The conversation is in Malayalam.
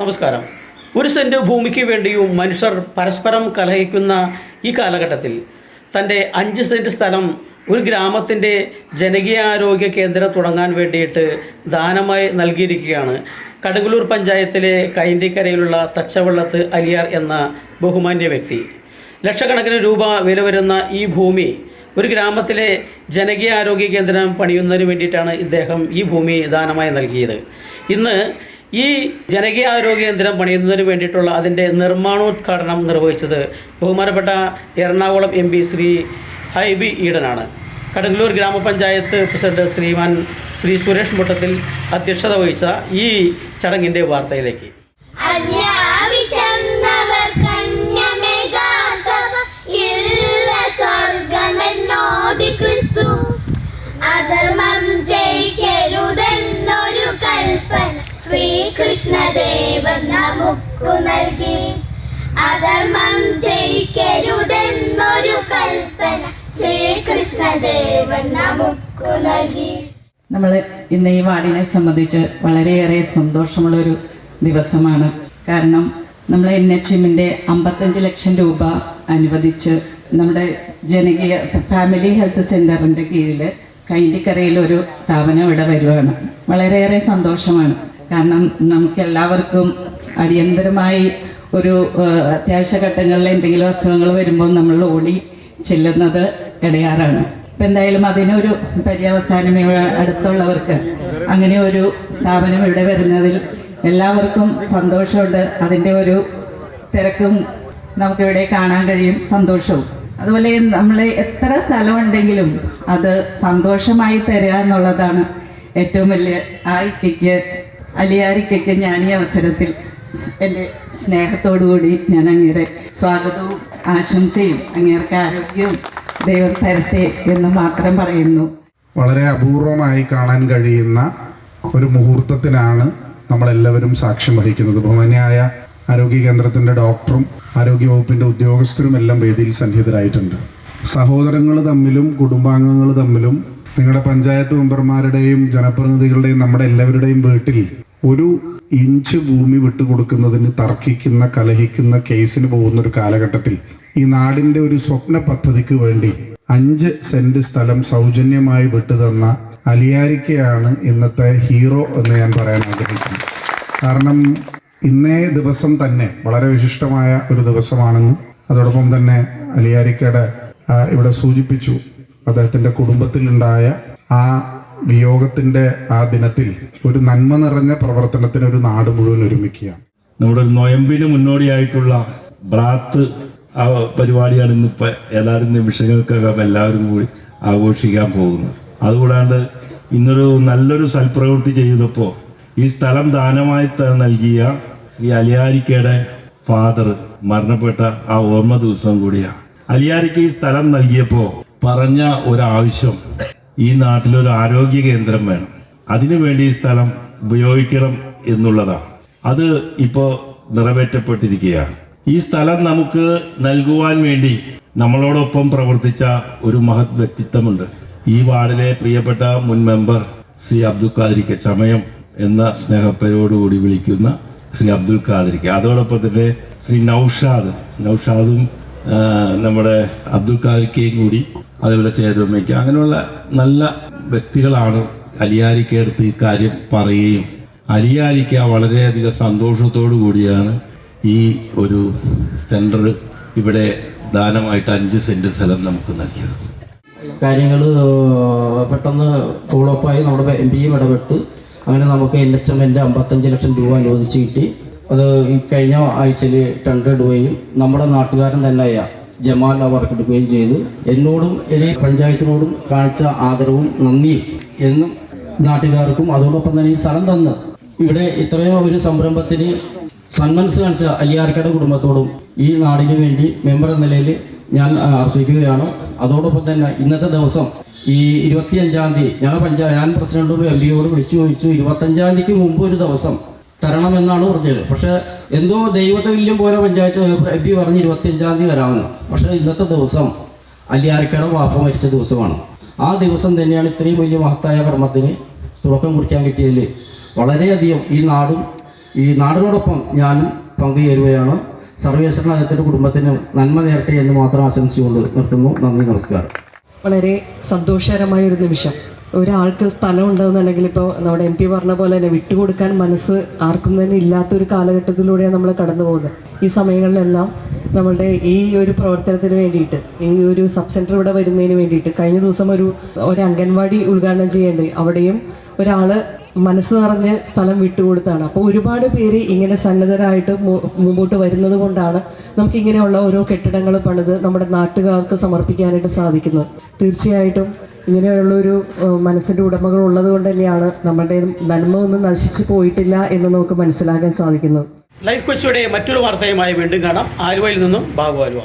നമസ്കാരം. ഒരു സെന്റ് ഭൂമിക്ക് വേണ്ടിയും മനുഷ്യർ പരസ്പരം കലഹിക്കുന്ന ഈ കാലഘട്ടത്തിൽ തന്റെ അഞ്ച് സെന്റ് സ്ഥലം ഒരു ഗ്രാമത്തിന്റെ ജനകീയാരോഗ്യ കേന്ദ്രം തുടങ്ങാൻ വേണ്ടിയിട്ട് ദാനമായി നൽകിയിരിക്കുകയാണ്. കടുങ്ങല്ലൂർ പഞ്ചായത്തിലെ കൈൻഡിക്കരയിലുള്ള തച്ചവള്ളത്ത് അലിയാർ എന്ന ബഹുമാന്യ വ്യക്തി. ലക്ഷക്കണക്കിന് രൂപ വില വരുന്ന ഈ ഭൂമി ഒരു ഗ്രാമത്തിലെ ജനകീയ ആരോഗ്യ കേന്ദ്രം പണിയുന്നതിന് വേണ്ടിയിട്ടാണ് ഇദ്ദേഹം ഈ ഭൂമി ദാനമായി നൽകിയത്. ഇന്ന് ഈ ജനകീയ ആരോഗ്യ കേന്ദ്രം പണിയുന്നതിന് വേണ്ടിയിട്ടുള്ള അതിന്റെ നിർമ്മാണോദ്ഘാടനം നിർവഹിച്ചത് ബഹുമാനപ്പെട്ട എറണാകുളം എം പി ശ്രീ ഹൈബി ഈഡനാണ് കടങ്ങല്ലൂർ ഗ്രാമപഞ്ചായത്ത് പ്രസിഡന്റ് ശ്രീമാൻ ശ്രീ സുരേഷ് മുട്ടത്തിൽ അധ്യക്ഷത വഹിച്ച ഈ ചടങ്ങിന്റെ വാർത്തയിലേക്ക്. ശ്രീകൃഷ്ണദേവൻ നമുക്കു നൽകി. അധർമ്മം ജയിക്കരുതെന്നൊരു കൽപ്പന ശ്രീകൃഷ്ണദേവൻ നമുക്കു നൽകി. നമ്മൾ ഇന്ന് ഈ വാർഡിനെ സംബന്ധിച്ച് വളരെയേറെ സന്തോഷമുള്ളൊരു ദിവസമാണ്. കാരണം നമ്മൾ എൻ എച്ച് എമ്മിന്റെ അമ്പത്തഞ്ച് ലക്ഷം രൂപ അനുവദിച്ച് നമ്മുടെ ജനകീയ ഫാമിലി ഹെൽത്ത് സെന്ററിന്റെ കീഴിൽ കൈൻഡിക്കരയിൽ ഒരു സ്ഥാപനം ഇവിടെ വരുവാണ്. വളരെയേറെ സന്തോഷമാണ്. കാരണം നമുക്ക് എല്ലാവർക്കും അടിയന്തരമായി ഒരു അത്യാവശ്യ ഘട്ടങ്ങളിൽ എന്തെങ്കിലും അസുഖങ്ങൾ വരുമ്പോൾ നമ്മൾ ഓടി ചെല്ലുന്നത് ഇടയാറാണ്. ഇപ്പം എന്തായാലും അതിനൊരു പര്യവസാനം അടുത്തുള്ളവർക്ക് അങ്ങനെ ഒരു സ്ഥാപനം ഇവിടെ വരുന്നതിൽ എല്ലാവർക്കും സന്തോഷമുണ്ട്. അതിന്റെ ഒരു തിരക്കും നമുക്കിവിടെ കാണാൻ കഴിയും സന്തോഷവും. അതുപോലെ നമ്മൾ എത്ര സ്ഥലമുണ്ടെങ്കിലും അത് സന്തോഷമായി തരിക എന്നുള്ളതാണ് ഏറ്റവും വലിയ ആ ഇക്കയ്ക്ക് അലിയാരിക്കയ്ക്ക് ഞാൻ ഈ അവസരത്തിൽ എന്റെ സ്നേഹത്തോടു കൂടി ഞാൻ അങ്ങയുടെ സ്വാഗതവും ആശംസയും അങ്ങേർക്ക് ആരോഗ്യവും ദൈവം തരട്ടെ എന്ന് മാത്രം പറയുന്നു. വളരെ അപൂർവമായി കാണാൻ കഴിയുന്ന ഒരു മുഹൂർത്തത്തിനാണ് നമ്മളെല്ലാവരും സാക്ഷ്യം വഹിക്കുന്നത്. ബഹുമാന്യായ ആരോഗ്യ കേന്ദ്രത്തിന്റെ ഡോക്ടറും ആരോഗ്യവകുപ്പിന്റെ ഉദ്യോഗസ്ഥരും എല്ലാം വേദിയിൽ സന്നിഹിതരായിട്ടുണ്ട്. സഹോദരങ്ങൾ തമ്മിലും കുടുംബാംഗങ്ങൾ തമ്മിലും നിങ്ങളുടെ പഞ്ചായത്ത് മെമ്പർമാരുടെയും ജനപ്രതിനിധികളുടെയും നമ്മുടെ എല്ലാവരുടെയും വീട്ടിൽ ഒരു ഇഞ്ച് ഭൂമി വിട്ടുകൊടുക്കുന്നതിന് തർക്കിക്കുന്ന കലഹിക്കുന്ന കേസിന് പോകുന്ന ഒരു കാലഘട്ടത്തിൽ ഈ നാടിന്റെ ഒരു സ്വപ്ന പദ്ധതിക്ക് വേണ്ടി അഞ്ച് സെന്റ് സ്ഥലം സൗജന്യമായി വിട്ടുതന്ന അലിയാരിക്കയാണ് ഇന്നത്തെ ഹീറോ എന്ന് ഞാൻ പറയാൻ ആഗ്രഹിക്കുന്നു. കാരണം ഇന്നേ ദിവസം തന്നെ വളരെ വിശിഷ്ടമായ ഒരു ദിവസമാണെന്നും അതോടൊപ്പം തന്നെ അലിയാരിക്കയുടെ ഇവിടെ സൂചിപ്പിച്ചു അദ്ദേഹത്തിന്റെ കുടുംബത്തിലുണ്ടായ ആ വിയോഗത്തിന്റെ ആ ദിനത്തിൽ ഒരു നന്മ നിറഞ്ഞ പ്രവർത്തനത്തിന് ഒരു നാട് മുഴുവൻ ഒരുമിക്കുകയാണ്. നമ്മുടെ നൊയമ്പിന് മുന്നോടിയായിട്ടുള്ള ബ്രാത്ത് ആ പരിപാടിയാണ് ഇന്നിപ്പോൾ എല്ലാവരും നിമിഷങ്ങൾക്കകം എല്ലാവരും കൂടി ആഘോഷിക്കാൻ പോകുന്നത്. അതുകൂടാണ്ട് ഇന്നൊരു നല്ലൊരു സൽപ്രവൃത്തി ചെയ്തപ്പോൾ ഈ സ്ഥലം ദാനമായി നൽകിയ ഈ അലിയാരിക്കയുടെ ഫാദർ മരണപ്പെട്ട ആ ഓർമ്മ ദിവസം കൂടിയാണ്. അലിയാരിക്ക് ഈ സ്ഥലം നൽകിയപ്പോൾ പറഞ്ഞ ഒരാവശ്യം ഈ നാട്ടിലൊരു ആരോഗ്യ കേന്ദ്രം വേണം. അതിനു വേണ്ടി ഈ സ്ഥലം ഉപയോഗിക്കണം എന്നുള്ളതാണ്. അത് ഇപ്പോൾ നിറവേറ്റപ്പെട്ടിരിക്കുകയാണ്. ഈ സ്ഥലം നമുക്ക് നൽകുവാൻ വേണ്ടി നമ്മളോടൊപ്പം പ്രവർത്തിച്ച ഒരു മഹത് വ്യക്തിത്വമുണ്ട്. ഈ വാർഡിലെ പ്രിയപ്പെട്ട മുൻ മെമ്പർ ശ്രീ അബ്ദുൽ ഖാദിരിക്ക് ചമയം എന്ന സ്നേഹപ്പരോടുകൂടി വിളിക്കുന്ന ശ്രീ അബ്ദുൽ ഖാദിരിക്ക്. അതോടൊപ്പം തന്നെ ശ്രീ നൌഷാദ്. നൌഷാദും നമ്മുടെ അബ്ദുൽ കാദിക്കയും കൂടി അതുപോലെ സേതുമ്മയ്ക്ക് അങ്ങനെയുള്ള നല്ല വ്യക്തികളാണ് അലിയാരിക്കടുത്ത് ഈ കാര്യം പറയുകയും അലിയാരിക്ക വളരെയധികം സന്തോഷത്തോടു കൂടിയാണ് ഈ ഒരു സെന്റർ ഇവിടെ ദാനമായിട്ട് അഞ്ച് സെന്റ് സ്ഥലം നമുക്ക് നൽകിയത്. കാര്യങ്ങൾ പെട്ടെന്ന് ഫോളോ ഫോളോപ്പായി നമ്മുടെ എം പിയും ഇടപെട്ട്. അങ്ങനെ നമുക്ക് എൻ എച്ച് എമ്മിന്റെ അമ്പത്തഞ്ച് ലക്ഷം രൂപ അനുവദിച്ച് കിട്ടി. അത് ഈ കഴിഞ്ഞ ആഴ്ചയിൽ ടെൻഡർ ഇടുകയും നമ്മുടെ നാട്ടുകാരൻ തന്നെയായ ജമാൽ അവർക്ക് എടുക്കുകയും ചെയ്തു. എന്നോടും എന്റെ പഞ്ചായത്തിനോടും കാണിച്ച ആദരവും നന്ദിയും എന്നും നാട്ടുകാർക്കും അതോടൊപ്പം തന്നെ ഈ സ്ഥലം തന്ന്. ഇവിടെ ഇത്രയോ ഒരു സംരംഭത്തിന് സന്മനസ് കാണിച്ച അലിയാർക്കയുടെ കുടുംബത്തോടും ഈ നാടിനു വേണ്ടി മെമ്പർ എന്ന നിലയിൽ ഞാൻ അർപ്പിക്കുകയാണ്. അതോടൊപ്പം തന്നെ ഇന്നത്തെ ദിവസം ഈ ഇരുപത്തിയഞ്ചാം തീയതി ഞങ്ങൾ പഞ്ചായ ഞാൻ പ്രസിഡന്റോട് എം പിയോട് വിളിച്ചു ചോദിച്ചു. ഇരുപത്തഞ്ചാം തീയതിക്ക് മുമ്പ് ഒരു ദിവസം തരണമെന്നാണ് പറഞ്ഞത്. പക്ഷെ എന്തോ ദൈവത്തെ വില്യം പോലെ പഞ്ചായത്ത് എബി പറഞ്ഞ് ഇരുപത്തിയഞ്ചാം തീയതി വരാമെന്ന്. പക്ഷേ ഇന്നത്തെ ദിവസം അല്ലിയാരക്കട വാപ്പ മരിച്ച ദിവസമാണ്. ആ ദിവസം തന്നെയാണ് ഇത്രയും വലിയ മഹത്തായ കർമ്മത്തിന് തുടക്കം കുറിക്കാൻ കിട്ടിയതിൽ വളരെയധികം ഈ നാടും ഈ നാടിനോടൊപ്പം ഞാനും പങ്കുചേരുകയാണ്. സർവേശ്വരൻ അദ്ദേഹത്തിന്റെ കുടുംബത്തിന് നന്മ നേരട്ടെ എന്ന് മാത്രം ആശംസിച്ചുകൊണ്ട് നിർത്തുന്നു. നന്ദി നമസ്കാരം. വളരെ സന്തോഷകരമായ ഒരു നിമിഷം. ഒരാൾക്ക് സ്ഥലം ഉണ്ടെന്നുണ്ടെങ്കിൽ ഇപ്പോൾ നമ്മുടെ എം പി പറഞ്ഞ പോലെ തന്നെ വിട്ടുകൊടുക്കാൻ മനസ്സ് ആർക്കും തന്നെ ഇല്ലാത്തൊരു കാലഘട്ടത്തിലൂടെയാണ് നമ്മൾ കടന്നു പോകുന്നത്. ഈ സമയങ്ങളിലെല്ലാം നമ്മളുടെ ഈ ഒരു പ്രവർത്തനത്തിന് വേണ്ടിയിട്ട് ഈ ഒരു സബ് സെന്റർ ഇവിടെ വരുന്നതിന് വേണ്ടിയിട്ട് കഴിഞ്ഞ ദിവസം ഒരു ഒരു അംഗൻവാടി ഉദ്ഘാടനം ചെയ്യേണ്ടത് അവിടെയും ഒരാൾ മനസ്സ് നിറഞ്ഞ് സ്ഥലം വിട്ടുകൊടുത്താണ്. അപ്പോൾ ഒരുപാട് പേര് ഇങ്ങനെ സന്നദ്ധരായിട്ട് മുമ്പോട്ട് വരുന്നത് കൊണ്ടാണ് നമുക്കിങ്ങനെയുള്ള ഓരോ കെട്ടിടങ്ങൾ പണിത് നമ്മുടെ നാട്ടുകാർക്ക് സമർപ്പിക്കാനായിട്ട് സാധിക്കുന്നത്. തീർച്ചയായിട്ടും ഇങ്ങനെയുള്ളൊരു മനസ്സിന്റെ ഉടമകൾ ഉള്ളത് കൊണ്ട് തന്നെയാണ് നമ്മുടെ നന്മ ഒന്നും നശിച്ചു പോയിട്ടില്ല എന്ന് നമുക്ക് മനസ്സിലാക്കാൻ സാധിക്കുന്നത്. ലൈഫ് കൊച്ചിയുടെ മറ്റൊരു വാർത്തയുമായി വീണ്ടും കാണാം. ആലുവയിൽ നിന്നും ബാബു ആലുവ.